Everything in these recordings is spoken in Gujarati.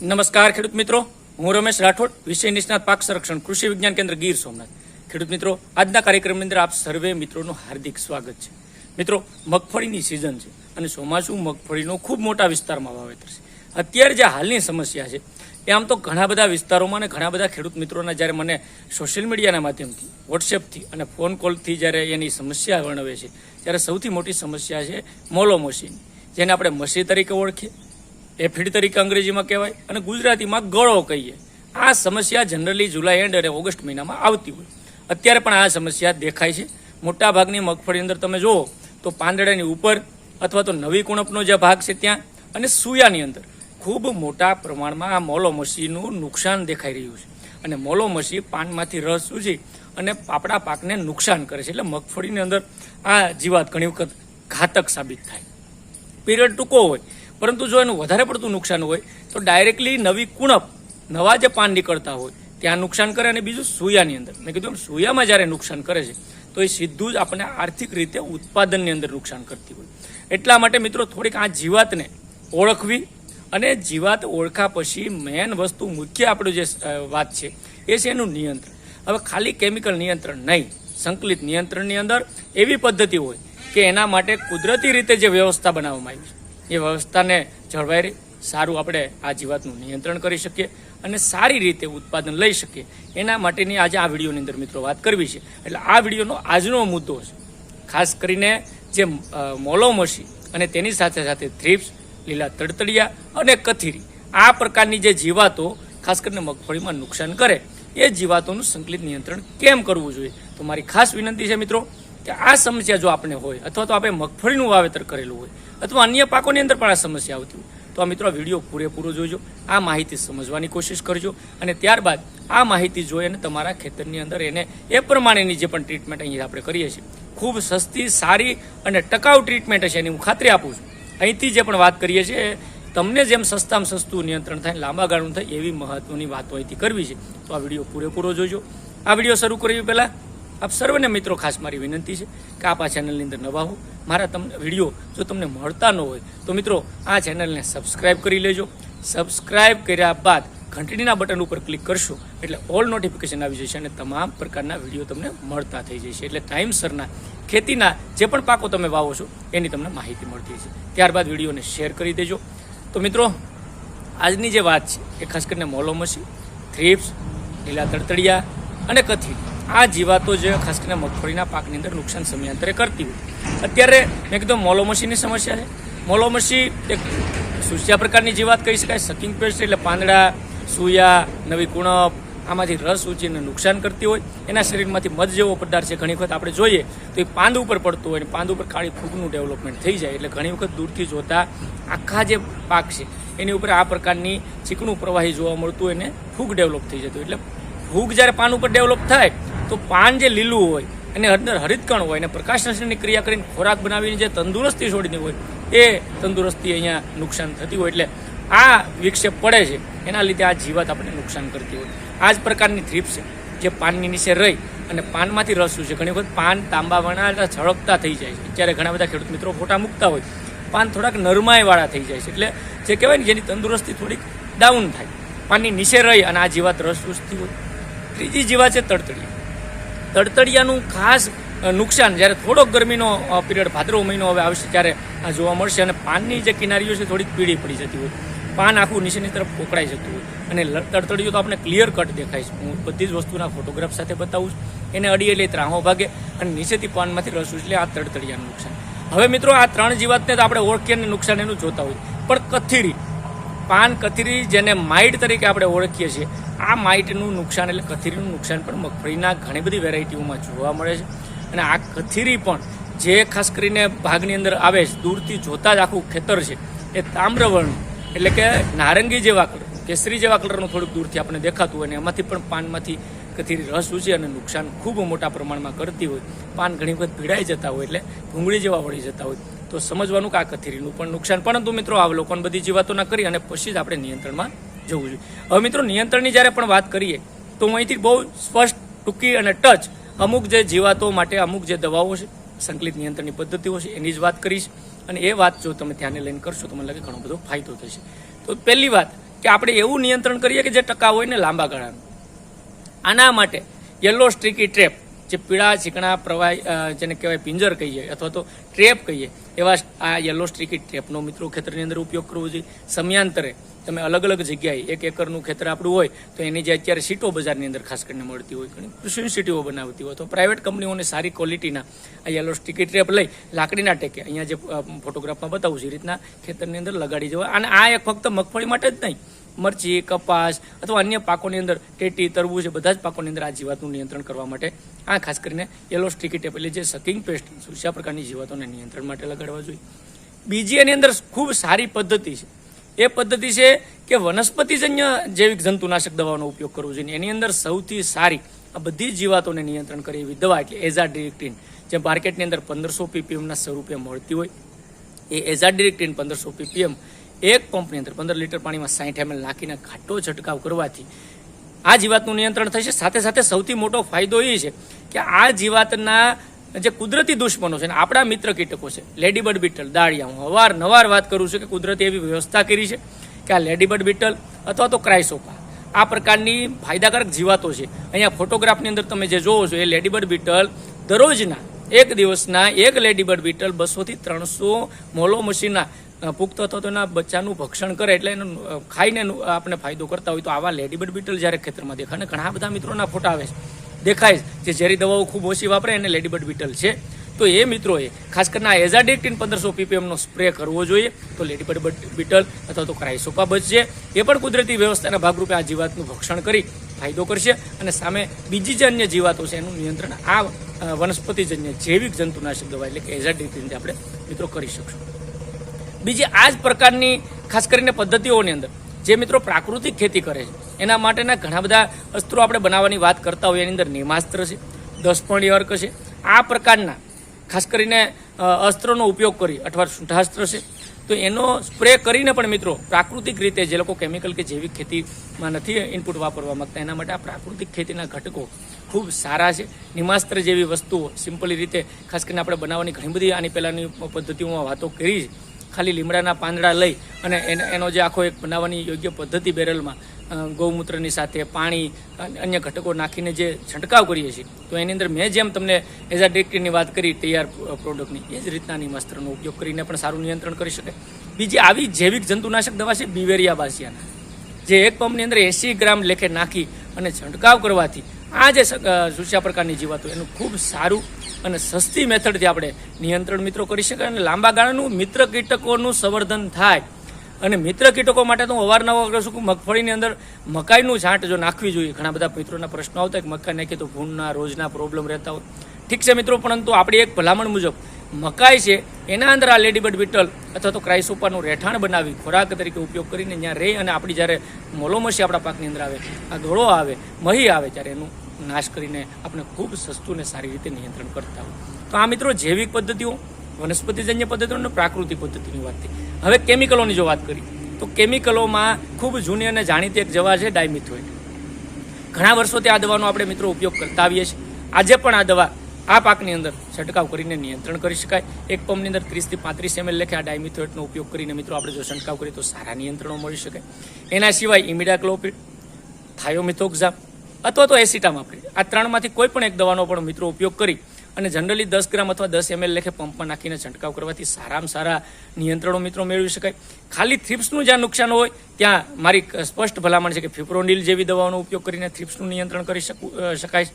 નમસ્કાર, ખેડૂત મિત્રો. હું રમેશ રાઠોડ, વિષય નિષ્ણાત પાક સંરક્ષણ, કૃષિ વિજ્ઞાન કેન્દ્ર ગીર સોમનાથ. ખેડૂત મિત્રો, આજના કાર્યક્રમની અંદર આપ સર્વે મિત્રોનું હાર્દિક સ્વાગત છે. મિત્રો, મગફળીની સિઝન છે અને ચોમાસું મગફળીનો ખૂબ મોટા વિસ્તારમાં વાવેતર છે. અત્યારે જે હાલની સમસ્યા છે, એ આમ તો ઘણા બધા વિસ્તારોમાં અને ઘણા બધા ખેડૂત મિત્રોના જ્યારે મને સોશિયલ મીડિયાના માધ્યમથી, વોટ્સએપથી અને ફોન કોલથી જ્યારે એની સમસ્યા વર્ણવે છે, ત્યારે સૌથી મોટી સમસ્યા છે મોલોમોસીની, જેને આપણે મસી તરીકે ઓળખીએ. એફિડ તરીકે અંગ્રેજીમાં કહેવાય અને ગુજરાતીમાં ગળો કહીએ. આ સમસ્યા જનરલી જુલાઈ એન્ડ અને ઓગસ્ટ મહિનામાં આવતી હોય. અત્યારે પણ આ સમસ્યા દેખાય છે. મોટાભાગની મગફળી અંદર તમે જુઓ તો પાંદડાની ઉપર અથવા તો નવી કુણપનો જે ભાગ છે ત્યાં અને સુયાની અંદર ખૂબ મોટા પ્રમાણમાં આ મોલોમસીનું નુકસાન દેખાઈ રહ્યું છે. અને મોલોમસી પાનમાંથી રસ સૂજી અને પાપડા પાકને નુકસાન કરે છે. એટલે મગફળીની અંદર આ જીવાત ઘણી વખત ઘાતક સાબિત થાય. પીરિયડ ટૂંકો હોય. પરંતુ જો એનું વધારે પડતું નુકસાન હોય, તો ડાયરેક્ટલી નવી કુણપ, નવા જે પાન નીકળતા હોય, ત્યાં નુકસાન કરે અને બીજું સોયાની અંદર. મેં કીધું સોયામાં જ્યારે નુકસાન કરે છે, તો એ સીધું જ આપણને આર્થિક રીતે ઉત્પાદનની અંદર નુકસાન કરતી હોય. એટલા માટે મિત્રો, થોડીક આ જીવાતને ઓળખવી અને જીવાત ઓળખા પછી મેન વસ્તુ મુખ્ય આપણું જે વાત છે, એ છે એનું નિયંત્રણ. હવે ખાલી કેમિકલ નિયંત્રણ નહીં, સંકલિત નિયંત્રણની અંદર એવી પદ્ધતિ હોય કે એના માટે કુદરતી રીતે જે વ્યવસ્થા બનાવવામાં આવી છે. એ વ્યવસ્થાને જળવાઈ સારું આપણે આ જીવાતનું નિયંત્રણ કરી શકીએ અને સારી રીતે ઉત્પાદન લઈ શકીએ. એના માટેની આજે આ વિડીયોની અંદર મિત્રો વાત કરવી છે. એટલે આ વિડીયોનો આજનો મુદ્દો છે. ખાસ કરીને જે મોલોમસી અને તેની સાથે સાથે થ્રીપ્સ, લીલા તડતડિયા અને કથીરી આ પ્રકારની જે જીવાતો ખાસ કરીને મગફળીમાં નુકસાન કરે, એ જીવાતોનું સંકલિત નિયંત્રણ કેમ કરવું જોઈએ? તો મારી ખાસ વિનંતી છે મિત્રો કે આ સમસ્યા જો આપણે હોય, અથવા તો આપણે મગફળીનું વાવેતર કરેલું હોય, અથવા અન્ય પાકોની અંદર પણ આ સમસ્યા આવતી હોય, તો આ મિત્રો વીડિયો પૂરેપૂરો જોજો, આ માહિતી સમજવાની કોશિશ કરજો, અને ત્યારબાદ આ માહિતી જોઈ અને તમારા ખેતરની અંદર એને એ પ્રમાણેની જે પણ ટ્રીટમેન્ટ અહીંયા આપણે કરીએ છીએ, ખૂબ સસ્તી, સારી અને ટકાઉ ટ્રીટમેન્ટ હશે એની હું ખાતરી આપું છું. અહીંથી જે પણ વાત કરીએ છીએ, તમને જેમ સસ્તામાં સસ્તું નિયંત્રણ થાય, લાંબા ગાળું થાય, એવી મહત્વની વાતો અહીંથી કરવી છે. તો આ વીડિયો પૂરેપૂરો જોજો. આ વીડિયો શરૂ કરવી પહેલાં. આપ સર્વને મિત્રો ખાસ મારી વિનંતી છે કે આપ આ ચેનલની અંદર નવા હો. મારા તમને વીડિયો જો તમને મળતા ન હોય, તો મિત્રો આ ચેનલને સબસ્ક્રાઇબ કરી લેજો. સબસ્ક્રાઇબ કર્યા બાદ ઘંટડીના બટન ઉપર ક્લિક કરશો, એટલે ઓલ નોટિફિકેશન આવી જશે અને તમામ પ્રકારના વીડિયો તમને મળતા થઈ જશે. એટલે ટાઈમસરના ખેતીના જે પણ પાકો તમે વાવો છો, એની તમને માહિતી મળતી છે ત્યારબાદ વિડીયોને શેર કરી દેજો. તો મિત્રો, આજની જે વાત છે, એ ખાસ કરીને મોલોમસી થ્રીપ્સ લીલા તડતડિયા અને કથી આ જીવાતો જે ખાસ કરીને મગફળીના પાકની અંદર નુકસાન સમયાંતરે કરતી હોય. અત્યારે મેં કીધું મોલોમસીની સમસ્યા છે. મોલોમસી એક સુસ્યા પ્રકારની જીવાત કહી શકાય, સકિંગ પેસ્ટ એટલે પાંદડા, સુયા, નવી કુણપ, આમાંથી રસ ઉચીને નુકસાન કરતી હોય. એના શરીરમાંથી મધ જેવો પદાર્થ છે. ઘણી વખત આપણે જોઈએ તો એ પાંદ ઉપર પડતું હોય અને પાંદ ઉપર કાળી ફૂગનું ડેવલપમેન્ટ થઈ જાય. એટલે ઘણી વખત દૂરથી જોતા આખા જે પાક છે, એની ઉપર આ પ્રકારની ચીકણું પ્રવાહી જોવા મળતું એને ફૂગ ડેવલપ થઈ જતું એટલે ફૂગ જ્યારે પાન ઉપર ડેવલપ થાય તો પાન જે લીલું હોય અને અંદર હરિતકણ હોય અને પ્રકાશ ક્રિયા કરીને ખોરાક બનાવીને જે તંદુરસ્તી છોડીની હોય, એ તંદુરસ્તી અહીંયા નુકસાન થતી હોય. એટલે આ વિક્ષેપ પડે છે, એના લીધે આ જીવાત આપણને નુકસાન કરતી હોય. આ જ પ્રકારની થ્રીપ છે, જે પાનની નીચે રહી અને પાનમાંથી રસ છે ઘણી વખત પાન તાંબા વણા છળકતા થઈ જાય છે. અત્યારે ઘણા બધા ખેડૂત મિત્રો ફોટા મૂકતા હોય, પાન થોડાક નરમાઈવાળા થઈ જાય છે. એટલે જે કહેવાય ને, જેની તંદુરસ્તી થોડીક ડાઉન થાય. પાનની નીચે રહી અને આ જીવાત રસ ચૂસતી હોય. ત્રીજી જીવાત છે તડતડિયા. તડતડિયાનું ખાસ નુકસાન. જ્યારે થોડોક ગરમીનો પીરિયડ ભાદરવો મહિનો હવે આવશે ત્યારે આ જોવા મળશે અને પાનની જે કિનારીઓ છે થોડીક પીળી પડી જતી હોય. પાન આખું નીચેની તરફ પોકળાઈ જતું હોય. અને તડતડિયું તો આપણે ક્લિયર કટ દેખાય છે. હું બધી જ વસ્તુના ફોટોગ્રાફ સાથે બતાવું છું. એને અડી એટલે ત્રાહો ભાગે અને નીચેથી પાનમાંથી રસ ઉછલે આ તડતડિયાનું નુકસાન. હવે મિત્રો, આ ત્રણ જીવાતને તો આપણે ઓળખીએ નુકસાન એનું જોતા હોય. પણ કથીરી પાન કથીરી જેને માઇટ તરીકે આપણે ઓળખીએ છીએ, આ માઇટનું નુકસાન એટલે કથીરીનું નુકસાન પણ મગફળીના ઘણી બધી વેરાયટીઓમાં જોવા મળે છે. અને આ કથીરી પણ જે ખાસ કરીને ભાગની અંદર આવે છે, દૂરથી જોતા જ આખું ખેતર છે, એ તામ્રવર્ણ એટલે કે નારંગી જેવા કલર, કેસરી જેવા કલરનું થોડુંક દૂરથી આપણને દેખાતું હોય અને એમાંથી પણ પાનમાંથી કથીરી રસ ઉચી અને નુકસાન ખૂબ મોટા પ્રમાણમાં કરતી હોય. પાન ઘણી વખત પીડાઈ જતા હોય એટલે ભૂંગળી જેવા વળી જતા હોય. તો સમજવાનું કે આ કથેરીનું પણ નુકસાન. પરંતુ મિત્રો, આ લોકોને બધી જ વાતો કરી અને પછી જ આપણે નિયંત્રણમાં જવું જોઈએ. હવે મિત્રો, નિયંત્રણની જ્યારે પણ વાત કરીએ, તો અહીંથી બહુ સ્પષ્ટ, ટૂંકી અને ટચ અમુક જે જીવાતો માટે અમુક જે દવાઓ છે, સંકલિત નિયંત્રણની પદ્ધતિઓ છે, એની જ વાત કરીશ. અને એ વાત જો તમે ધ્યાને લઈને કરશો, તો મને લાગે ઘણો બધો ફાયદો થશે. તો પહેલી વાત કે આપણે એવું નિયંત્રણ કરીએ કે જે ટકા હોય ને લાંબા ગાળાનું. આના માટે યલો સ્ટ્રીકી ટ્રેપ જે પીળા ચીકણા પ્રવાહી જેને કહેવાય પિંજર કહીએ, અથવા તો ટ્રેપ કહીએ, એવા આ યલો સ્ટ્રીકી ટ્રેપનો મિત્રો ખેતરની અંદર ઉપયોગ કરવો જોઈએ. સમયાંતરે તમે અલગ અલગ જગ્યાએ એક એકરનું ખેતર આપણું હોય, તો એની જે અત્યારે સીટો બજારની અંદર ખાસ કરીને મળતી હોય, ઘણી કૃષિ યુનિવર્સિટીઓ બનાવતી હોય તો પ્રાઇવેટ કંપનીઓને સારી ક્વોલિટીના આ યલો સ્ટીકી ટ્રેપ લઈ લાકડીના ટેકે અહીંયા જે ફોટોગ્રાફમાં બતાવું છું, એ રીતના ખેતરની અંદર લગાડી જવા અને આ એક ફક્ત મગફળી માટે જ નહીં મરચી, કપાસ અથવા અન્ય પાકોની અંદર ટેટી, તરબૂચ બધા જ પાકોની અંદર આ જીવાતનું નિયંત્રણ કરવા માટે આ ખાસ કરીને યલો સ્ટીકી એટલે જે સકિંગ પેસ્ટ સુશા પ્રકારની જીવાતોને નિયંત્રણ માટે લગાડવા જોઈએ. બીજી એની અંદર ખૂબ સારી પદ્ધતિ છે. એ પદ્ધતિ છે કે વનસ્પતિજન્ય જૈવિક જંતુનાશક દવાનો ઉપયોગ કરવો જોઈએ. એની અંદર સૌથી સારી આ બધી જીવાતોને નિયંત્રણ કરે એવી દવા એટલે એઝાડિરેક્ટિન જે માર્કેટની અંદર પંદરસો પીપીએમના સ્વરૂપે મળતી હોય. એ એઝાડિરેક્ટિન પંદરસો પીપીએમ એક પંપની અંદર પંદર લીટર પાણીમાં સાઠ એમએલ નાખીને ઘાટો છંટકાવ કરવાથી આ જીવાતનું નિયંત્રણ થશે. સાથે સાથે સૌથી મોટો ફાયદો એ છે કે આ જીવાતના જે કુદરતી દુશ્મનો છે ને, આપણા મિત્ર કીટકો છે લેડીબર્ડ બીટલ, દાળિયા, હું અવારનવાર વાત કરું છું કે કુદરતે એવી વ્યવસ્થા કરી છે કે આ લેડીબર્ડ બીટલ અથવા તો ક્રાઇસોપા, આ પ્રકારની ફાયદાકારક જીવાતો છે. અહીંયા ફોટોગ્રાફની અંદર તમે જે જોવો છો, એ લેડીબર્ડ બીટલ દરરોજના એક દિવસના એક લેડીબર્ડ બીટલ બસોથી ત્રણસો મોલો મશીનના પુખ્ત અથવા તો એના બચ્ચાનું ભક્ષણ કરે એટલે એનું ખાઈને આપણે ફાયદો કરતા હોય તો આવા લેડીબર્ડ બીટલ જ્યારે ખેતરમાં દેખાય, અને ઘણા બધા મિત્રોના ફોટા આવે છે, દેખાય જે ઝેરી દવાઓ ખૂબ ઓછી વાપરે એને લેડીબર્ડ બીટલ છે. તો એ મિત્રોએ, ખાસ કરીને આ એઝાડિક્ટિન પંદરસો પીપીએમનો સ્પ્રે કરવો જોઈએ, તો લેડીબર્ડ બીટલ અથવા તો ક્રાઇસોપા બચશે. એ પણ કુદરતી વ્યવસ્થાના ભાગરૂપે આ જીવાતનું ભક્ષણ કરી ફાયદો કરશે. અને સામે બીજી જે અન્ય જીવાતો છે, એનું નિયંત્રણ આ વનસ્પતિજન્ય જૈવિક જંતુનાશક દવા એટલે કે એઝાડિક્ટિનથી આપણે મિત્રો કરી શકશું. બીજી આ જ પ્રકારની ખાસ કરીને પદ્ધતિઓની અંદર. જે મિત્રો પ્રાકૃતિક ખેતી કરે છે, એના માટેના ઘણા બધા અસ્ત્રો આપણે બનાવવાની વાત કરતા હોઈએ એની અંદર નિમાસ્ત્ર છે, દસપણી અર્ક છે. આ પ્રકારના ખાસ કરીને અસ્ત્રોનો ઉપયોગ કરી, અથવા સૂંઠાસ્ત્ર છે. તો એનો સ્પ્રે કરીને પણ મિત્રો પ્રાકૃતિક રીતે જે લોકો કેમિકલ કે જૈવિક ખેતીમાં નથી ઇનપુટ વાપરવા માંગતા, એના માટે આ પ્રાકૃતિક ખેતીના ઘટકો ખૂબ સારા છે. નિમાસ્ત્ર જેવી વસ્તુઓ સિમ્પલી રીતે ખાસ કરીને આપણે બનાવવાની ઘણી બધી આની પહેલાંની પદ્ધતિઓમાં વાતો કરી છે. ખાલી લીમડાના પાંદડા લઈ અને એનો- જે આખો એક બનાવવાની યોગ્ય પદ્ધતિ બેરલમાં ગૌમૂત્રની સાથે પાણી અને, અન્ય ઘટકો નાખીને જે છંટકાવ કરીએ છીએ, તો એની અંદર મેં જેમ તમને એઝાડિક્ટિનની વાત કરી તૈયાર પ્રોડક્ટની, એ જ રીતના નિમાસ્ત્રનો ઉપયોગ કરીને પણ સારું નિયંત્રણ કરી શકે. બીજી આવી જૈવિક જંતુનાશક દવા છે બિવેરિયા બાસિયાના જે એક પંપની અંદર એસી ગ્રામ લેખે નાખી અને છંટકાવ કરવાથી આ જે સુસ્યા પ્રકારની જીવાતો, એનું ખૂબ સારું અને સસ્તી મેથડથી આપણે નિયંત્રણ મિત્રો કરી શકાય અને લાંબા ગાળાનું મિત્ર કીટકોનું સંવર્ધન થાય. અને મિત્ર કીટકો માટે તો હું અવારનવાર કહું છું કે મગફળીની અંદર મકાઈનું છાંટ જો નાખવી જોઈએ. ઘણા બધા મિત્રોના પ્રશ્નો આવતા કે મકાઈ નાખીએ તો ભૂણના રોજના પ્રોબ્લેમ રહેતા હોય. ઠીક છે મિત્રો, પરંતુ આપણી એક ભલામણ મુજબ મકાઈ છે એના અંદર આ લેડીબર્ડ બીટલ અથવા તો ક્રાઇસોપાનું રહેઠાણ બનાવી ખોરાક તરીકે ઉપયોગ કરીને ત્યાં રહે અને આપણી જ્યારે મોલોમસી આપણા પાકની અંદર આવે, આ ગળો આવે, મહી આવે ત્યારે એનું નાશ કરીને આપણે ખૂબ સસ્તું અને સારી રીતે નિયંત્રણ કરતા હોય તો આ મિત્રો જૈવિક પદ્ધતિઓ, વનસ્પતિજન્ય પદ્ધતિઓ અને પ્રાકૃતિક પદ્ધતિની વાત થઈ. હવે કેમિકલોની જો વાત કરી, તો કેમિકલોમાં ખૂબ જૂની અને જાણીતી એક જવા છે ડાયમિથોઇડ. ઘણા વર્ષોથી આ દવાનો આપણે મિત્રો ઉપયોગ કરતા આવીએ છીએ. આજે પણ આ દવા આ પાકની અંદર છંટકાવ કરીને નિયંત્રણ કરી શકાય. એક પંપની અંદર ત્રીસથી પાંત્રીસ એમએલ લેખે આ ડાયમિથોએટનો ઉપયોગ કરીને મિત્રો આપણે જો છંટકાવ કરીએ તો સારા નિયંત્રણો મળી શકે. એના સિવાય ઇમિડાક્લોપિડ થાયોમિથોક્ઝામ અથવા તો એસિટામાપ્રિડ. આ ત્રણમાંથી કોઈ પણ એક દવાનો પણ મિત્રો ઉપયોગ કરી અને જનરલી દસ ગ્રામ અથવા દસ એમએલ લેખે પંપમાં નાખીને છંટકાવ કરવાથી સારામાં સારા નિયંત્રણો મિત્રો મેળવી શકાય. ખાલી થ્રિપ્સનું જ્યાં નુકસાન હોય, ત્યાં મારી સ્પષ્ટ ભલામણ છે કે ફિપ્રોનિલ જેવી દવાઓનો ઉપયોગ કરીને થ્રિપ્સનું નિયંત્રણ કરી શકું શકાય.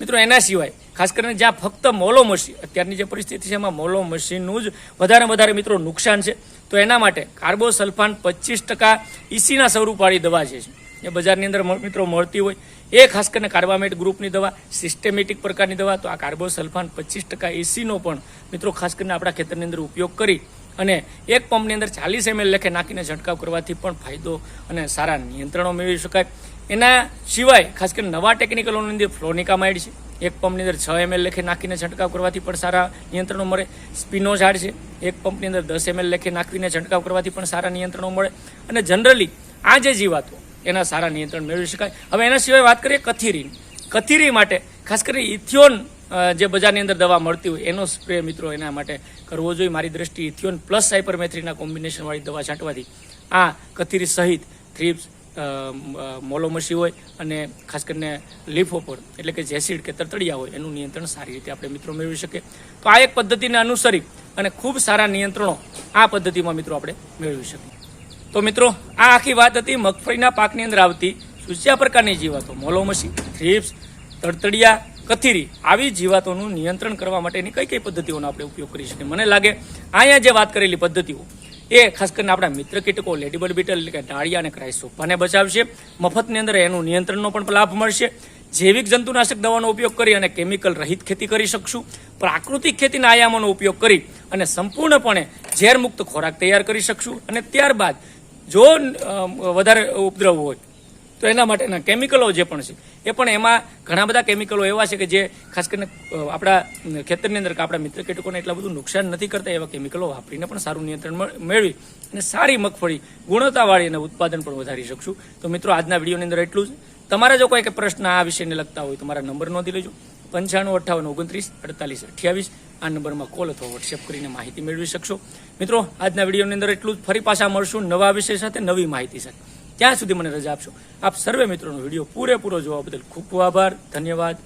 મિત્રો, એના સિવાય, ખાસ કરીને જ્યાં ફક્ત મોલો મસી અત્યારની જે પરિસ્થિતિ છે એમાં મોલો મસીનનું જ વધારે વધારે મિત્રો નુકસાન છે. તો એના માટે કાર્બોસલ્ફાન પચીસ ટકા ઈસીના સ્વરૂપવાળી દવા છે એ બજારની અંદર મિત્રો મળતી હોય, એ ખાસ કરીને કાર્બામેટ ગ્રુપની દવા, સિસ્ટેમેટિક પ્રકારની દવા, તો આ કાર્બોસલ્ફાન પચીસ ટકા એસીનો પણ મિત્રો ખાસ કરીને આપણા ખેતરની અંદર ઉપયોગ કરી અને એક પંપની અંદર ચાલીસ એમએલ લેખે નાખીને છંટકાવ કરવાથી પણ ફાયદો અને સારા નિયંત્રણો મેળવી શકાય. એના સિવાય ખાસ કરીને નવા ટેકનિકલોની અંદર ફ્લોનિકામાઇડ છે. એક પંપની અંદર છ એમએલ લેખે નાખીને છંટકાવ કરવાથી પણ સારા નિયંત્રણો મળે. સ્પીનો ઝાડ છે, એક પંપની અંદર દસ એમએલ લેખે નાખીને છંટકાવ કરવાથી પણ સારા નિયંત્રણો મળે. અને જનરલી આ જે જીવાતો, એના સારા નિયંત્રણ મેળવી શકાય. હવે એના સિવાય વાત કરીએ કથીરી કથીરી માટે ખાસ કરીને ઇથિયોન જે બજારની અંદર દવા મળતી હોય, એનો સ્પ્રે મિત્રો એના માટે કરવો જોઈએ. મારી દ્રષ્ટિએ ઇથિયોન પ્લસ સાયપરમેથ્રીના કોમ્બિનેશન વાળી દવા છાંટવાથી આ કથીરી સહિત થ્રીપ્સ મોલોમસી હોય અને ખાસ કરીને લીફ પર એટલે કે જેસિડ કે તરતડિયા હોય, એનું નિયંત્રણ સારી રીતે આપણે મિત્રો મેળવી શકીએ. તો આ એક પદ્ધતિને અનુસરી અને ખૂબ સારા નિયંત્રણો આ પદ્ધતિમાં મિત્રો આપણે મેળવી શકીએ. તો મિત્રો, આ આખી વાત હતી મગફળીના પાકની અંદર આવતી સૂસ્યા પ્રકારની જીવાતો, મોલોમસી, થ્રીપ્સ તડતડિયા કથીરી આવી જીવાતોનું નિયંત્રણ કરવા માટેની કઈ કઈ પદ્ધતિઓનો આપણે ઉપયોગ કરી શકીએ? મને લાગે અહીંયા જે વાત કરેલી પદ્ધતિઓ એ ખાસ કરીને આપણા મિત્ર કીટકો લેડીબર્ડ બીટલ એટલે કે ડાળિયા અને ક્રાઇસોપાને બચાવશે. મફતની અંદર એનું નિયંત્રણનો પણ લાભ મળશે. જૈવિક જંતુનાશક દવાનો ઉપયોગ કરી અને કેમિકલ રહિત ખેતી કરી શકશું. પ્રાકૃતિક ખેતીના આયામોનો ઉપયોગ કરી અને સંપૂર્ણપણે ઝેરમુક્ત ખોરાક તૈયાર કરી શકશું. અને ત્યારબાદ જો વધારે ઉપદ્રવ હોય તો એના માટેના કેમિકલો જે પણ છે, એ પણ એમાં ઘણા બધા કેમિકલો એવા છે કે જે ખાસ કરીને આપણા ખેતરની અંદર આપણા મિત્ર કીટકોને એટલા બધું નુકસાન નથી કરતા એવા કેમિકલો વાપરીને પણ સારું નિયંત્રણ મેળવી અને સારી મગફળી ગુણવત્તાવાળી અને ઉત્પાદન પણ વધારી શકશું. તો મિત્રો, આજના વિડીયોની અંદર એટલું જ. તમારા જો કોઈ પ્રશ્ન આ વિષયને લગતા હોય તો મારા નંબર નોંધી લેજો. પંચાણું, અઠ્ઠાવન, ઓગણત્રીસ, અડતાલીસ, અઠ્યાવીસ. આ નંબરમાં કોલ અથવા વોટ્સએપ કરીને માહિતી મેળવી શકશો. મિત્રો, આજના વિડીયોની અંદર એટલું જ. ફરી પાછા મળશું નવા વિષય સાથે નવી માહિતી સાથે. ત્યાં સુધી મને રજા આપશો. આપ સર્વે મિત્રોનો વીડિયો પૂરેપૂરો જોવા બદલ ખૂબ ખૂબ આભાર. ધન્યવાદ.